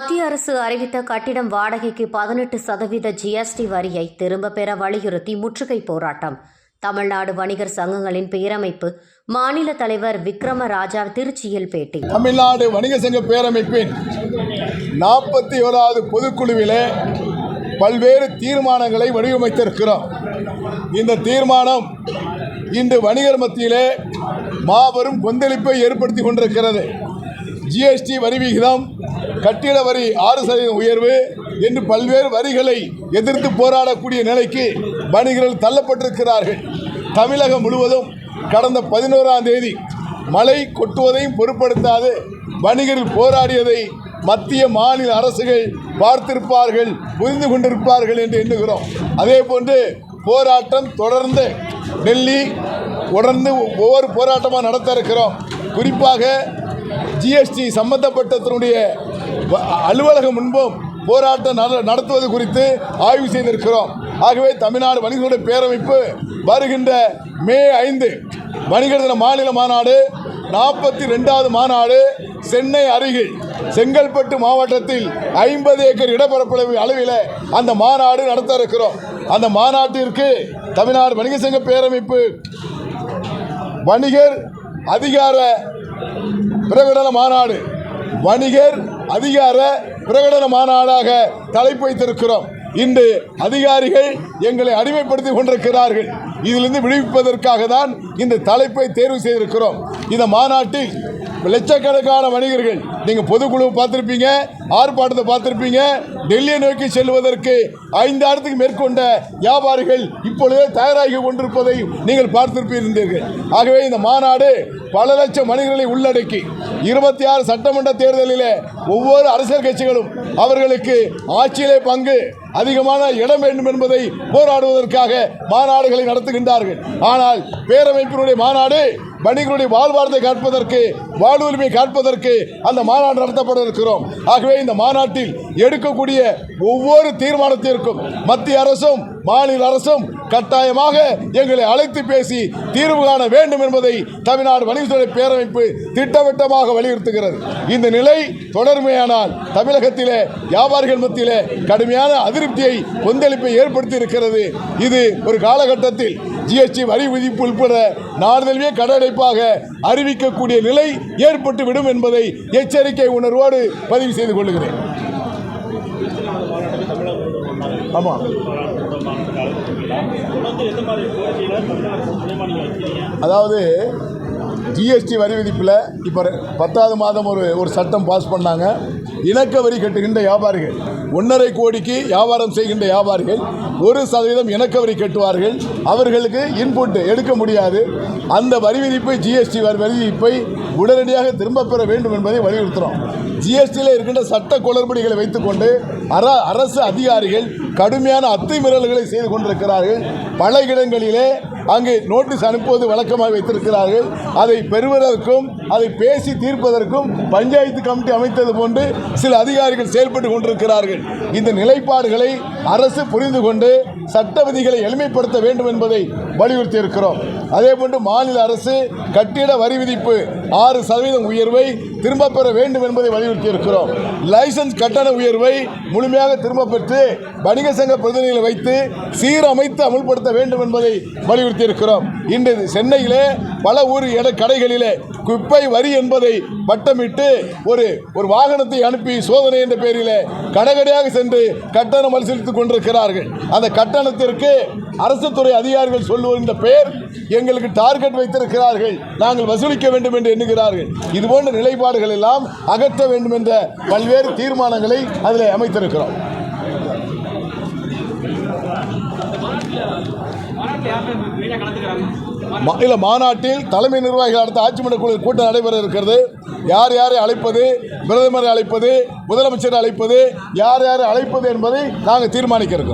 மத்திய அரசு அறிவித்த கட்டிடம் வாடகைக்கு பதினெட்டு சதவீத ஜிஎஸ்டி வரியை திரும்ப பெற வலியுறுத்தி முற்றுகை போராட்டம். தமிழ்நாடு வணிகர் சங்கங்களின் பேரமைப்பு மாநில தலைவர் விக்ரம ராஜா திருச்சியில் பேட்டி. தமிழ்நாடு வணிக சங்க பேரமைப்பின் நாற்பத்தி ஓராவது பொதுக்குழுவிலே பல்வேறு தீர்மானங்களை வடிவமைத்திருக்கிறோம். இந்த தீர்மானம் இன்று வணிகர் மத்தியிலே மாபெரும் கொந்தளிப்பை ஏற்படுத்தி கொண்டிருக்கிறது. ஜிஎஸ்டி வரி விகிதம் கட்டிட வரி ஆறு சதவீதம் உயர்வு என்று பல்வேறு வரிகளை எதிர்த்து போராடக்கூடிய நிலைக்கு வணிகர்கள் தள்ளப்பட்டிருக்கிறார்கள். தமிழகம் முழுவதும் கடந்த பதினோராம் தேதி மழை கொட்டுவதையும் பொருட்படுத்தாது. வணிகர்கள் போராடியதை மத்திய மாநில அரசுகள் பார்த்திருப்பார்கள் புரிந்து கொண்டிருப்பார்கள் என்று எண்ணுகிறோம். அதே போன்று போராட்டம் தொடர்ந்து டெல்லி தொடர்ந்து ஒவ்வொரு போராட்டமாக நடத்த இருக்கிறோம். குறிப்பாக ஜிஎஸ்டி சம்பந்தப்பட்டதனுடைய அலுவலகம் முன்பும் போராட்டம் நட- நடத்துவது குறித்து ஆய்வு செய்திருக்கிறோம். ஆகவே தமிழ்நாடு வணிகர்களுடைய பேரமைப்பு வருகின்ற மே ஐந்து வணிகர் தின மாநில மாநாடு நாற்பத்தி ரெண்டாவது மாநாடு சென்னை அருகில் செங்கல்பட்டு மாவட்டத்தில் ஐம்பது ஏக்கர் இடப்பரப்பளவு அளவில் அந்த மாநாடு நடத்த இருக்கிறோம். அந்த மாநாட்டிற்கு தமிழ்நாடு வணிக சங்க பேரமைப்பு வணிகர் அதிகார பிரகடன மாநாடு. வணிகர் அதிகார பிரகடன மாநாடாக தலைப்பு வைத்திருக்கிறோம். இன்று அதிகாரிகள் எங்களை அடிமைப்படுத்தி கொண்டிருக்கிறார்கள். இதிலிருந்து விடுவிப்பதற்காக தான் இந்த தலைப்பை தேர்வு செய்திருக்கிறோம். இந்த மாநாட்டில் லட்சக்கணக்கான வணிகர்கள் நீங்கள் பொதுக்குழு பார்த்துருப்பீங்க ஆர்ப்பாட்டத்தை பார்த்துருப்பீங்க டெல்லியை நோக்கி செல்வதற்கு ஐந்தாயிரத்துக்கு மேற்கொண்ட வியாபாரிகள் இப்பொழுதே தயாராகி கொண்டிருப்பதை நீங்கள் பார்த்திருப்பீர்கள். ஆகவே இந்த மாநாடு பல லட்சம் மனிதர்களை உள்ளடக்கி இருபத்தி ஆறு சட்டமன்ற தேர்தலிலே ஒவ்வொரு அரசியல் கட்சிகளும் அவர்களுக்கு ஆட்சியிலே பங்கு அதிகமான இடம் வேண்டும் என்பதை போராடுவதற்காக மாநாடுகளை நடத்துகின்றார்கள். ஆனால் பேரமைப்பினுடைய மாநாடு வணிகர்களுடைய வாழ்வாரத்தை காட்பதற்கு வாழ்வுரிமை காட்பதற்கு அந்த மாநாடு நடத்தப்பட இருக்கிறோம் ஆகவே இந்த மாநாட்டில் எடுக்கக்கூடிய ஒவ்வொரு தீர்மானத்திற்கும் மத்திய அரசும் மாநில அரசும் கட்டாயமாக எங்களை அழைத்து பேசி தீர்வு காண வேண்டும் என்பதை தமிழ்நாடு வணிகத்துறை பேரமைப்பு திட்டவட்டமாக வலியுறுத்துகிறது. இந்த நிலை தொடர்மையானால் தமிழகத்திலே வியாபாரிகள் மத்தியிலே கடுமையான அதிருப்தியை கொந்தளிப்பை ஏற்படுத்தி இருக்கிறது. இது ஒரு காலகட்டத்தில் ஜிஎஸ்டி வரி விதிப்பு உட்பட நாடுதல்வே கடடைப்பாக அறிவிக்கக்கூடிய நிலை ஏற்பட்டுவிடும் என்பதை எச்சரிக்கை உணர்வோடு பதிவு செய்து கொள்கிறேன் ஆமாம் அதாவது ஜிஎஸ்டி வரி விதிப்பில் இப்போ பத்தாவது மாதம் ஒரு ஒரு சட்டம் பாஸ் பண்ணாங்க. இணக்க வரி கட்டுகின்ற வியாபாரிகள் ஒன்றரை கோடிக்கு வியாபாரம் செய்கின்ற வியாபாரிகள் ஒரு சதவீதம் இணக்க வரி கட்டுவார்கள். அவர்களுக்கு இன்புட் எடுக்க முடியாது. அந்த வரி விதிப்பை ஜிஎஸ்டி வரி விதிப்பை உடனடியாக திரும்பப் பெற வேண்டும் என்பதை வலியுறுத்துகிறோம் ஜிஎஸ்டியில் இருக்கின்ற சட்ட குளறுபடிகளை வைத்துக்கொண்டு அர அரசு அதிகாரிகள் கடுமையான அத்துமீறல்களை செய்து கொண்டிருக்கிறார்கள். பல இடங்களிலே அங்கு நோட்டீஸ் அனுப்புவது வழக்கமாக வைத்திருக்கிறார்கள். அதை பெறுவதற்கும் அதை பேசி தீர்ப்பதற்கும் பஞ்சாயத்து கமிட்டி அமைத்தது போன்று சில அதிகாரிகள் செயல்பட்டு கொண்டிருக்கிறார்கள். இந்த நிலைப்பாடுகளை அரசு புரிந்து கொண்டு சட்ட விதிகளை எளிமைப்படுத்த வேண்டும் என்பதை வலியுறுத்தி இருக்கிறோம் அதே போன்று மாநில அரசு கட்டிட வரி விதிப்பு ஆறு சதவீதம் உயர்வை திரும்ப பெற வேண்டும் என்பதை வலியுறுத்தி இருக்கிறோம் லைசன்ஸ் கட்டண உயர்வை முழுமையாக திரும்ப பெற்று வணிக சங்க பிரதிநிதிகளை வைத்து சீரமைத்து அமுல்படுத்த வேண்டும் என்பதை வலியுறுத்தி இருக்கிறோம் இன்று சென்னையிலே பல ஊர் இட கடைகளிலே குப்பை வரி என்பதை வட்டமிட்டு ஒரு ஒரு வாகனத்தை அனுப்பி சோதனை என்ற பெயரிலே கடைகடையாக சென்று கட்டணம் பரிசீலித்துக் கொண்டிருக்கிறார்கள். அந்த கட்டணத்திற்கு அரசு துறை அதிகாரிகள் சொல்லுவதின் பெயர் எங்களுக்கு டார்கெட் வைத்திருக்கிறார்கள். நாங்கள் வசூலிக்க வேண்டும் என்று எண்ணுகிறார்கள். இதுபோன்ற நிலைப்பாடுகள் எல்லாம் அகற்ற வேண்டும் என்ற பல்வேறு தீர்மானங்களை அதில் அமைத்திருக்கிறோம். மாநில மாநாட்டில் தலைமை நிர்வாகிகள் அடுத்த ஆட்சி மன்ற குழு கூட்டம் நடைபெற இருக்கிறது. யார் யாரை அழைப்பது பிரதமரை அழைப்பது முதலமைச்சரை அழைப்பது யார் யாரை அழைப்பது என்பதை நாங்கள் தீர்மானிக்க இருக்கிறோம்.